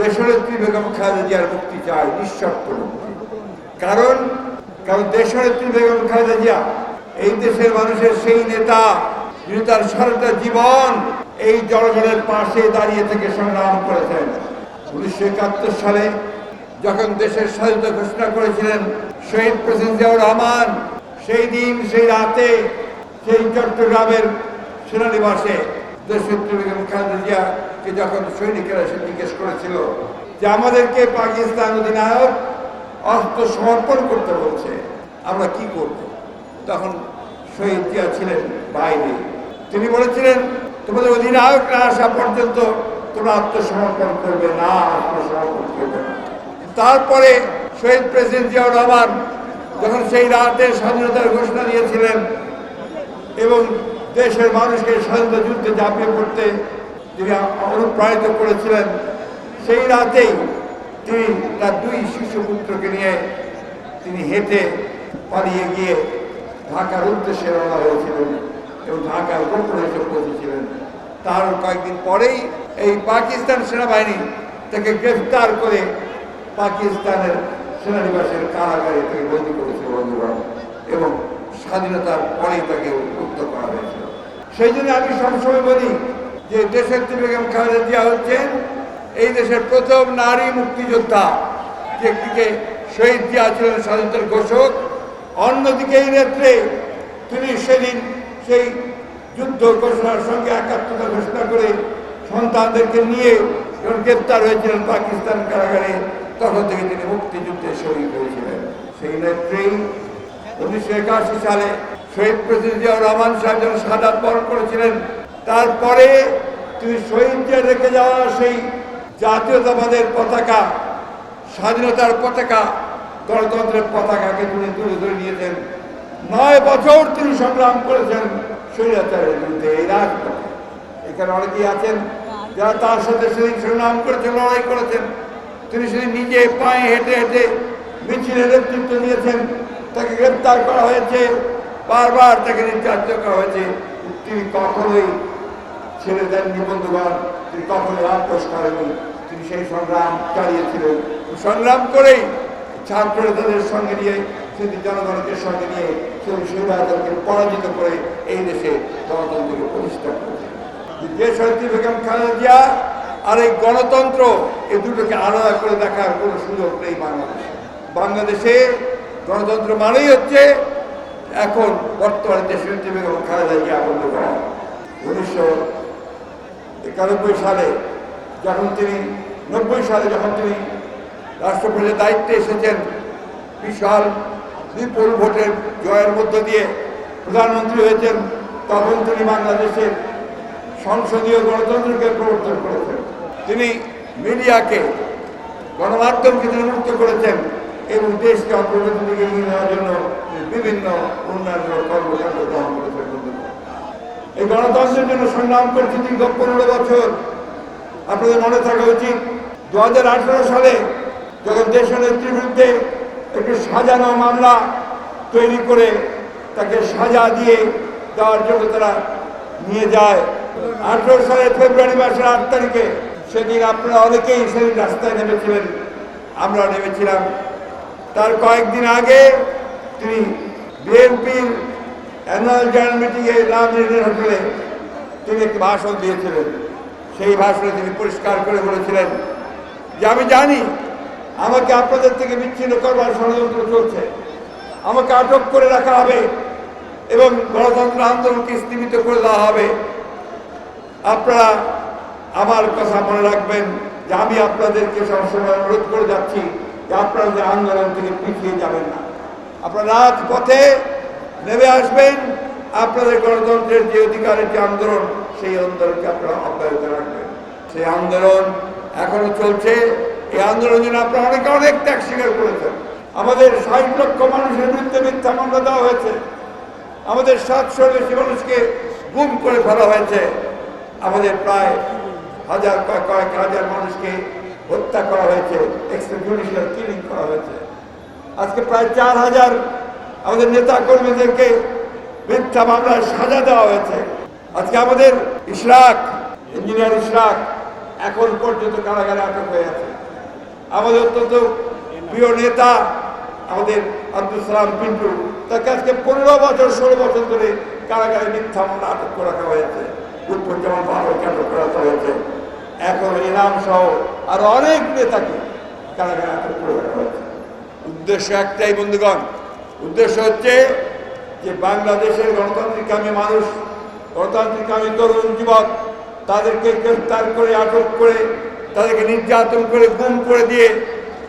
দেশনেত্রী বেগম খালেদা জিয়ার মুক্তি চায় নিঃশর্ত মুক্তি কারণ কারণ দেশনেত্রী বেগম খালেদা জিয়া, এই দেশের মানুষের সেই নেতা, যিনি তার সারাটা জীবন এই জনগণের পাশে দাঁড়িয়ে থেকে সংগ্রাম করেছেন। উনিশশো একাত্তর সালে যখন দেশের স্বাধীনতা ঘোষণা করেছিলেন শহীদ প্রেসিডেন্ট জিয়াউর রহমান, সেই দিন, সেই রাতে সেই চট্টগ্রামের সেনানিবাসে দেশনেত্রী বেগম খালেদা যখন সৈনিকেরা এসে জিজ্ঞেস করেছিল যে আমাদেরকে পাকিস্তান অধিনায়ক অস্ত্র সমর্পণ করতে বলছে, আমরা কি করব? তখন শহীদ জিয়া ছিলেন বাইরে। তিনি বলেছিলেন, তোমাদের অধিনায়ক না আসা পর্যন্ত তোমরা আত্মসমর্পণ করবে না, আত্মসমর্পণ করবে তারপরে শহীদ প্রেসিডেন্ট জিয়াউর রহমান যখন সেই রাতে স্বাধীনতার ঘোষণা দিয়েছিলেন এবং দেশের মানুষকে স্বাধীনতা যুদ্ধে ঝাঁপিয়ে পড়তে তিনি অনুপ্রাণিত করেছিলেন, সেই রাতেই তিনি তার দুই শিশু পুত্রকে নিয়ে তিনি হেঁটে পালিয়ে গিয়ে ঢাকার উদ্দেশ্যে রওনা হয়েছিলেন এবং ঢাকার গোপনে এসে পৌঁছেছিলেন। তার কয়েকদিন পরেই এই পাকিস্তান সেনাবাহিনী তাকে গ্রেফতার করে পাকিস্তানের সেনানিবাসের কারাগারে তাকে বন্দী করেছিল বন্ধুগণ এবং স্বাধীনতার পরেই তাকে মুক্ত করা হয়েছিল সেই জন্য আমি সবসময় বলি যে দেশের বেগম খালেদা জিয়া হচ্ছেন এই দেশের প্রথম নারী মুক্তিযোদ্ধা, যে একদিকে শহীদ জিয়া ছিলেন স্বাধীনতার ঘোষক, অন্যদিকে এই নেত্রে তিনি সেদিন সেই যুদ্ধ ঘোষণার সঙ্গে একাত্মতা ঘোষণা করে সন্তানদেরকে নিয়ে যখন গ্রেপ্তার হয়েছিলেন পাকিস্তান কারাগারে, তখন থেকে তিনি মুক্তিযুদ্ধে শহীদ হয়েছিলেন। সেই নেত্রী উনিশশো একাশি সালে শহীদ জিয়াউর রহমান সাহেব যখন সাদাত বরণ করেছিলেন। তারপরে তিনি শহীদ জিয়া রেখে যাওয়া সেই জাতীয়তাবাদের পতাকা, স্বাধীনতার পতাকা, গণতন্ত্রের পতাকাকে তিনি তুলে ধরে নিয়েছেন। নয় বছর তিনি সংগ্রাম করেছেন স্বৈরাচারের বিরুদ্ধে এই রাজপথে। এখানে অনেকেই আছেন যারা তার সাথে সেদিন সংগ্রাম করেছেন, লড়াই করেছেন। তিনি সেদিন নিজে পায়ে হেঁটে হেঁটে মিছিলের নেতৃত্ব দিয়েছেন তাকে গ্রেপ্তার করা হয়েছে। বারবার তাকে নির্যাতিত করা হয়েছে। তিনি কখনোই ছেড়ে দেননি, বন্ধুগণ। তিনি কখনোই আপোষ করেনি তিনি সেই সংগ্রাম চালিয়েছিলেন। সংগ্রাম করেই ছাত্র নেতাদের সঙ্গে নিয়ে, সেদিন জনগণকে সঙ্গে নিয়ে সেই সুবিধাদেরকে পরাজিত করে এই দেশে গণতন্ত্রকে প্রতিষ্ঠা করেছে। যে শহীদ বেগম খালেদা আর এই গণতন্ত্র এই দুটোকে আলাদা করে দেখার কোনো সুযোগ নেই বাংলাদেশে। বাংলাদেশে গণতন্ত্র মানেই হচ্ছে এখন বর্তমানে শহীদ বেগম খালেদা জিয়া করা উনিশশো একানব্বই সালে যখন তিনি, নব্বই সালে যখন তিনি রাষ্ট্রপতির দায়িত্বে এসেছেন, বিশাল বিপুল ভোটের জয়ের মধ্য দিয়ে প্রধানমন্ত্রী হয়েছেন, তখন তিনি বাংলাদেশের সংসদীয় গণতন্ত্রকে প্রবর্তন করেছেন। তিনি মিডিয়াকে, গণমাধ্যমকে তিনি মুক্ত করেছেন। এবং দেশকে অগ্রগতির দিকে নেওয়ার জন্য বিভিন্ন উন্নয়ন কর্মকাণ্ড গ্রহণ বন্ধুগণ। এই গণতন্ত্রের জন্য সংগ্রাম করছে দীর্ঘ পনেরো বছর। আপনাদের মনে থাকা উচিত দু হাজার আঠেরো সালে যখন দেশনেত্রীর বিরুদ্ধে একটি সাজানো মামলা তৈরি করে তাকে সাজা দিয়ে দেওয়ার জন্য তারা নিয়ে যায়, আঠেরো সালের ফেব্রুয়ারি মাসের আট তারিখে। সেদিন আপনারা অনেকেই সেদিন রাস্তায় নেমেছিলেন আমরা নেমেছিলাম। তার কয়েকদিন আগে তিনি বিএনপির অ্যানুয়াল জয়েন্ট মিটিংয়ে লাভ হোটেলে। তিনি একটি ভাষণ দিয়েছিলেন। সেই ভাষণে তিনি পরিষ্কার করে বলেছিলেন যে, আমি জানি আমাকে আপনাদের থেকে বিচ্ছিন্ন করবার ষড়যন্ত্র চলছে। আমাকে আটক করে রাখা হবে এবং গণতন্ত্র আন্দোলনকে স্থগিত করে দেওয়া হবে। আপনারা আমার কথা মনে রাখবেন যে, আমি আপনাদেরকে সবসময় অনুরোধ করে যাচ্ছি। যে আপনারা যে আন্দোলন থেকে পিছিয়ে যাবেন না। আপনারা রাজপথে নেমে আসবেন। আপনাদের গণতন্ত্রের যে অধিকারের যে আন্দোলন, সেই আন্দোলনকে আপনারা অব্যাহত রাখবেন। সেই আন্দোলন এখনও চলছে। এই আন্দোলনের জন্য আপনারা অনেকে অনেক ত্যাগ স্বীকার করেছেন। আমাদের ষাট লক্ষ মানুষের বিরুদ্ধে মিথ্যা মামলা দেওয়া হয়েছে। আমাদের সাতশো বেশি মানুষকে গুম করে ফেলা হয়েছে। আমাদের প্রায় হাজার কয়েক হাজার মানুষকে হত্যা করা হয়েছে এক্সট্রাজুডিশিয়াল কিলিং করা হয়েছে। আজকে প্রায় চার হাজার আমাদের নেতা কর্মীদেরকে মিথ্যা মামলায় সাজা দেওয়া হয়েছে। আজকে আমাদের ইশরাক, ইঞ্জিনিয়ার ইশরাক, এখন পর্যন্ত কারাগারে আটক হয়ে আছে। আমাদের অত্যন্ত প্রিয় নেতা, আমাদের আব্দুল সালাম পিন্টু, তাকে আজকে পনেরো বছর, ষোলো বছর ধরে কারাগারে মিথ্যা মামলা আটক করে রাখা হয়েছে। উৎপজ্জামান বাবাকে আটক করা ইনাম সহ আর অনেক নেতাকে কারাগারে আটক করে উদ্দেশ্য একটাই, বন্ধুগণ। উদ্দেশ্য হচ্ছে যে বাংলাদেশের গণতান্ত্রিকামী মানুষ গণতান্ত্রিকামী তরুণ যুবক, তাদেরকে গ্রেফতার করে, আটক করে, তাদেরকে নির্যাতন করে, গুম করে দিয়ে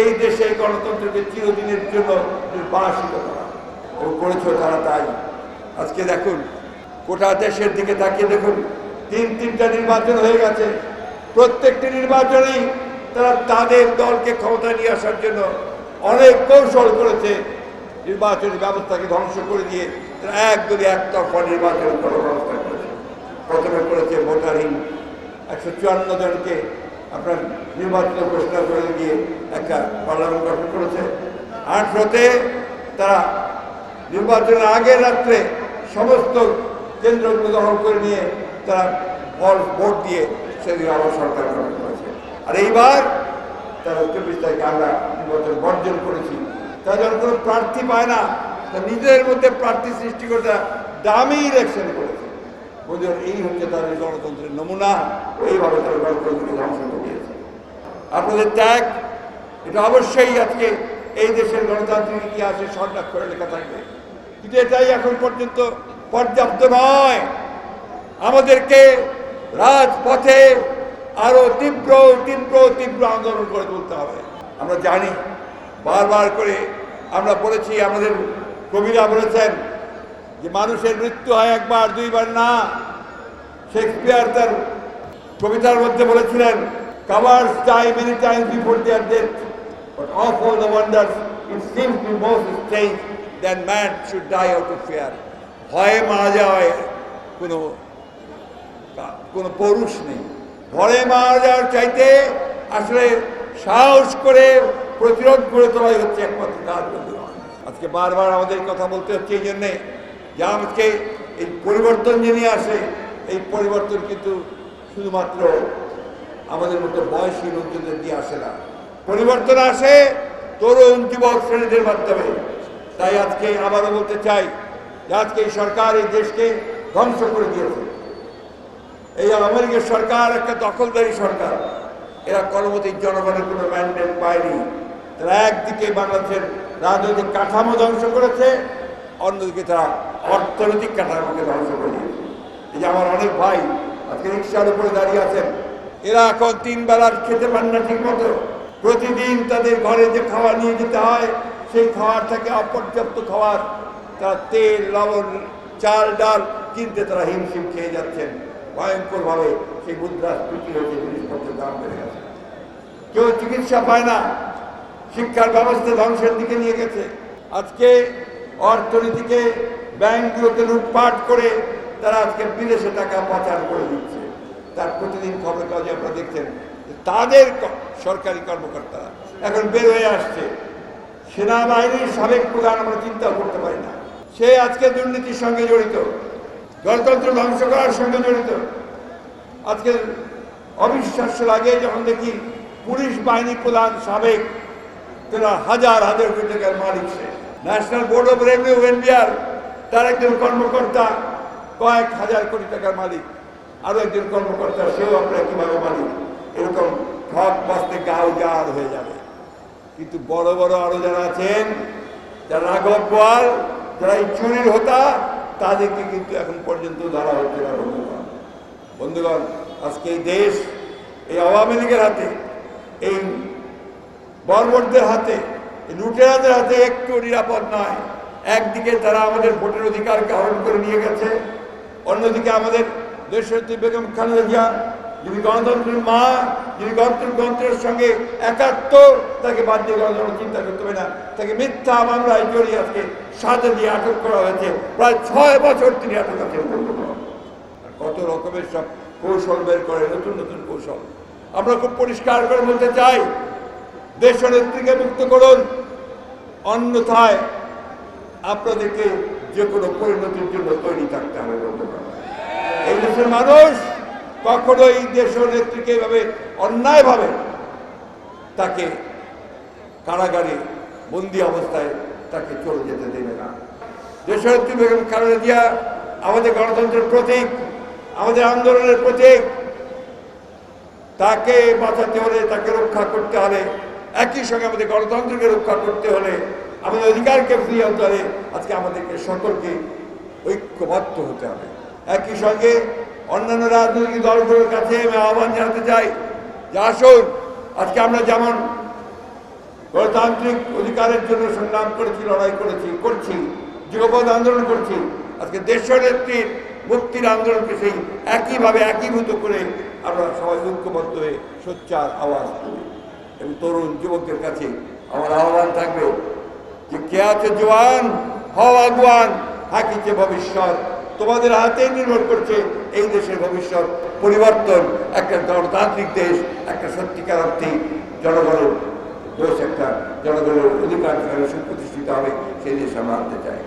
এই দেশে গণতন্ত্রকে চিরদিনের জন্য নির্বাসিত করা। করেছে তারা তাই। আজকে দেখুন, গোটা দেশের দিকে তাকিয়ে দেখুন, তিন তিনটা নির্বাচন হয়ে গেছে। প্রত্যেকটি নির্বাচনেই তারা তাদের দলকে ক্ষমতা নিয়ে আসার জন্য অনেক কৌশল করেছে। নির্বাচনী ব্যবস্থাকে ধ্বংস করে দিয়ে তারা একদলই একতরফা নির্বাচন করার ব্যবস্থা করেছে। প্রথমে করেছে ভোটারহীন একশো চুয়ান্ন জনকে আপনার নির্বাচিত ঘোষণা করে দিয়ে একটা পার্লামেন্ট গঠন করেছে। আঠারোতে তারা নির্বাচনের আগের রাত্রে সমস্ত কেন্দ্রগুলো দখল করে নিয়ে তারা ভোট দিয়ে সেদিকে আবার সরকার গঠন করেছে। আর এইবার তারা চব্বিশ তারিখে আমরা নির্বাচন বর্জন করেছি। তারা যখন কোনো প্রার্থী পায় না, তা নিজেদের মধ্যে প্রার্থী সৃষ্টি করে তারা দামি ইলেকশন করেছে। বুঝলেন? এই হচ্ছে তাদের গণতন্ত্রের নমুনা, এইভাবে তারা গণতন্ত্রকে ধ্বংস করে দিয়েছে আপনাদের ত্যাগ, এটা অবশ্যই আজকে এই দেশের গণতান্ত্রিক ইতিহাসে স্বর্ণাক্ষরে লেখা থাকবে। কিন্তু এটাই এখন পর্যন্ত পর্যাপ্ত নয়। আমাদেরকে রাজপথে আরও তীব্র তীব্র তীব্র আন্দোলন করে তুলতে হবে। আমরা জানি, বারবার করে আমরা বলেছি, আমাদের কবিরা বলেছেন যে মানুষের মৃত্যু হয় একবার, দুইবার না। শেক্সপিয়ার তার কবিতার মধ্যে বলেছিলেন cowards die many times before their death but of all the wonders it seems to most strange than man should die out of fear ভয়ে মারা যায় কোনো কোনো পৌরুষ নেই। ভয়ে মারা যাওয়ার চাইতে আসলে সাহস করে প্রতিরোধ করে তোলাই হচ্ছে একমাত্র বন্ধুগণ। আজকে বারবার আমাদের কথা বলতে হচ্ছে এই জন্যে যে আজকে এই পরিবর্তন যে নিয়ে আসে, এই পরিবর্তন কিন্তু শুধুমাত্র আমাদের মতো বয়সী লোকজনদের দিয়ে আসে না। পরিবর্তন আসে তরুণ যুবক শ্রেণীদের মাধ্যমে। তাই আজকে আবারও বলতে চাই যে আজকে এই সরকার এই দেশকে ধ্বংস করে দিয়েছে। এই আমেরিকার সরকার একটা দখলদারি সরকার। এরা কর্মতী জনগণের কোনো ম্যান্ডেট পায়নি। তারা একদিকে বাংলাদেশের রাজনৈতিক কাঠামো ধ্বংস করেছে, অন্যদিকে তারা অর্থনৈতিক কাঠামোকে ধ্বংস করে এই যে আমার অনেক ভাই আজকে রিক্সার উপরে দাঁড়িয়ে আছেন, এরা এখন তিন বেলার খেতে পান না ঠিক মতো প্রতিদিন তাদের ঘরে যে খাওয়া নিয়ে যেতে হয়, সেই খাওয়ার থেকে অপর্যাপ্ত খাওয়ার, তারা তেল, লবণ, চাল, ডাল কিনতে তারা হিমশিম খেয়ে যাচ্ছেন। ভয়ঙ্করভাবে সেই মুদ্রাস্ফীতি হয়েছে জিনিসপত্রের দাম বেড়ে গেছে। কেউ চিকিৎসা পায় না, শিক্ষার ব্যবস্থা ধ্বংসের দিকে নিয়ে গেছে। আজকে অর্থনীতিকে ব্যাংকগুলোকে লুটপাট করে তারা আজকে বিদেশে টাকা পাচার করে দিচ্ছে। তার প্রতিদিন খবর কাগজে আপনারা দেখছেন তাদের সরকারি কর্মকর্তারা এখন বের হয়ে আসছে। সেনাবাহিনীর সাবেক প্রধান আমরা চিন্তা করতে পারি না। সে আজকে দুর্নীতির সঙ্গে জড়িত। গণতন্ত্র ধ্বংস করার সঙ্গে জড়িত। আজকে অবিশ্বাস্য লাগে যখন দেখি পুলিশ বাহিনী প্রধান সাবেক, তারা হাজার হাজার কোটি টাকার মালিক সে। National board of revenue NBR তার একজন কর্মকর্তা, কয়েক হাজার কোটি টাকার মালিক। আরও একজন কর্মকর্তা, সেও আপনার কীভাবে মালিক? এরকম ঠক বাঁচতে গাও জার হয়ে যাবে। কিন্তু বড় বড় আরও যারা আছেন, যারা রাঘব বোয়াল যারা এই চুরির হতা তাদেরকে কিন্তু এখন পর্যন্ত ধরা হচ্ছে না, বন্ধুগণ। বন্ধুগণ, আজকে এই দেশ, এই আওয়ামী লীগের হাতে, এই বর্বরদের হাতে লুটেরাদের হাতে একটু নিরাপদ নয়। একদিকে তারা আমাদের ভোটের অধিকারকে হরণ করে নিয়ে গেছে, অন্যদিকে আমাদের দেশরত্রী বেগম খালেদা জিয়া যিনি গণতন্ত্রের মা, যিনি গণতন্ত্রের সঙ্গে একাত্ম তাকে বাদ দিয়ে গণতন্ত্র চিন্তা করতে হবে না। তাকে মিথ্যা মামলায় জড়িয়ে আজকে সাথে দিয়ে আটক করা হয়েছে। প্রায় ছয় বছর তিনি আটক আছেন। কত রকমের সব কৌশল বের করে, নতুন নতুন কৌশল। আমরা খুব পরিষ্কার করে বলতে চাই, দেশনেত্রীকে মুক্ত করুন। অন্যথায় আপনাদেরকে যে কোনো পরিণতির জন্য তৈরি থাকতে হবে এই দেশের মানুষ কখনো এই দেশ নেত্রীকে এভাবে অন্যায়ভাবে তাকে কারাগারে বন্দি অবস্থায় তাকে চলে যেতে দেবে না। দেশনেত্রী বেগম খালেদা জিয়া আমাদের গণতন্ত্রের প্রতীক, আমাদের আন্দোলনের প্রতীক। তাকে বাঁচাতে হলে, তাকে রক্ষা করতে হলে, একই সঙ্গে আমাদের গণতন্ত্রকে রক্ষা করতে হলে, আমাদের অধিকারকে ফিরিয়ে আনতে হলে আজকে আমাদেরকে সকলকে ঐক্যবদ্ধ হতে হবে। একই সঙ্গে অন্যান্য রাজনৈতিক দলগুলোর কাছে আমি আহ্বান জানাতে চাই যে আসুন, আজকে আমরা যেমন গণতান্ত্রিক অধিকারের জন্য সংগ্রাম করেছি, লড়াই করেছি, করছি যুগপথ আন্দোলন করছি, আজকে দেশের নেত্রীর মুক্তির আন্দোলনকে সেই একইভাবে একীভূত করে আমরা সবাই ঐক্যবদ্ধ হয়ে সোচ্চার আওয়াজ এবং তরুণ যুবকদের কাছে আমার আহ্বান থাকবে যে কে আছে জোয়ান হও আগুয়ান হাকিছে ভবিষ্যৎ। তোমাদের হাতেই নির্ভর করছে এই দেশের ভবিষ্যৎ পরিবর্তন, একটা গণতান্ত্রিক দেশ, একটা সত্যিকার অর্থে জনগণের দেশ একটা জনগণের অধিকার সুপ্রতিষ্ঠিত হবে, সেই দেশ আমরা আনতে চাই।